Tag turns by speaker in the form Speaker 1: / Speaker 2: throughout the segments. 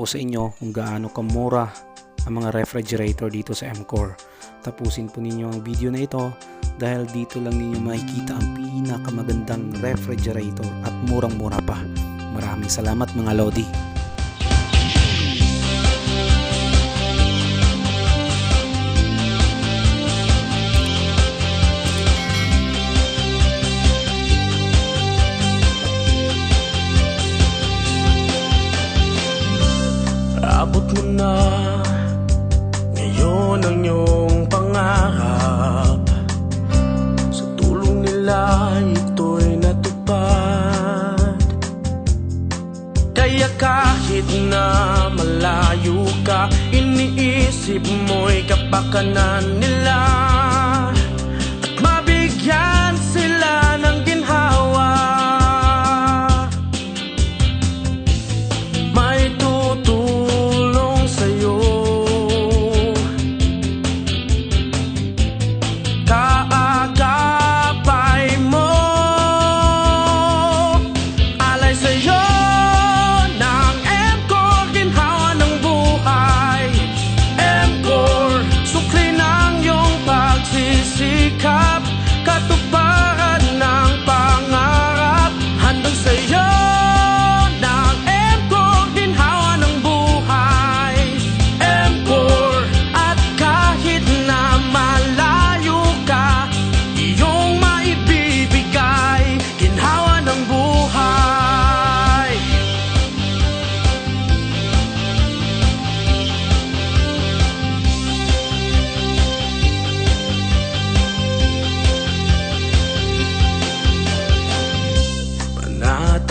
Speaker 1: po sa inyo kung gaano kamura ang mga refrigerator dito sa MCOR. Tapusin po ninyo ang video na ito dahil dito lang ninyo makikita ang pinakamagandang refrigerator at murang-mura pa. Maraming salamat mga Lodi.
Speaker 2: Abot mo na. Ngayon ang iyong pangarap. Sa tulong nila ito'y natupad. Kaya kahit na malayo ka Iniisip mo'y kapakanan nila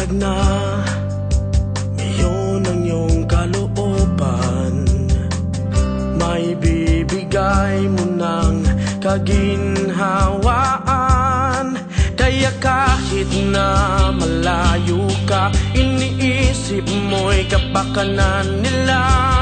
Speaker 2: Panatag na Ngayon ang iyong kalooban May bibigay mo ng kaginhawaan. Kaya kahit na malayo ka Iniisip mo'y kapakanan nila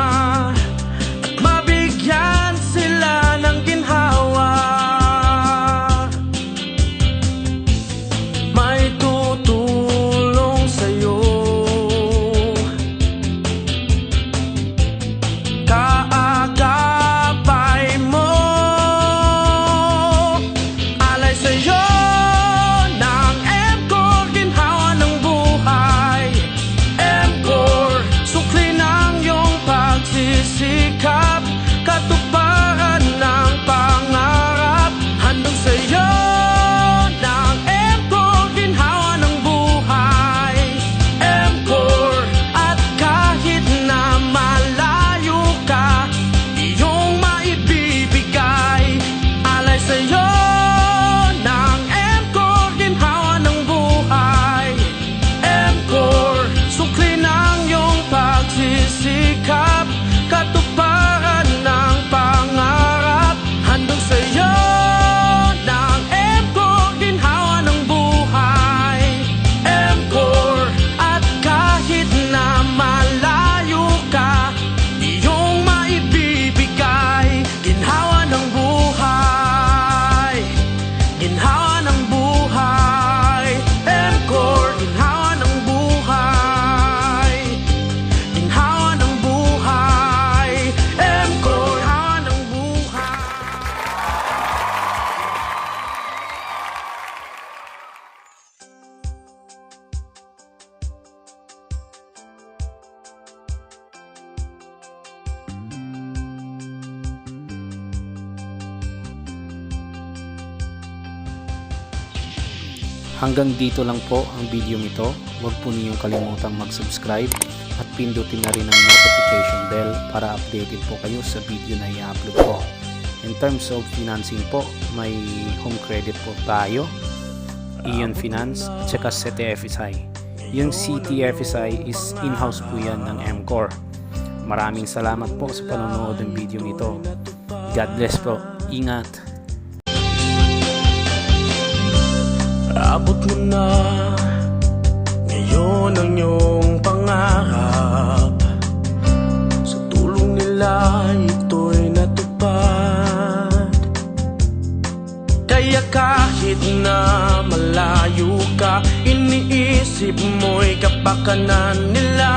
Speaker 1: Hanggang dito lang po ang video nito. Huwag po niyong kalimutang mag-subscribe at pindutin na rin ang notification bell para updated po kayo sa video na i-upload ko. In terms of financing po, may home credit po tayo, Ion Finance, tsaka CTFSI. Yung CTFSI is in-house po yan ng MCOR. Maraming salamat po sa panonood ng video nito. God bless po. Ingat.
Speaker 2: Abot mo na. Ngayon ang iyong pangarap. Sa tulong nila ito'y natupad. Kaya kahit na malayo ka Iniisip mo'y kapakanan nila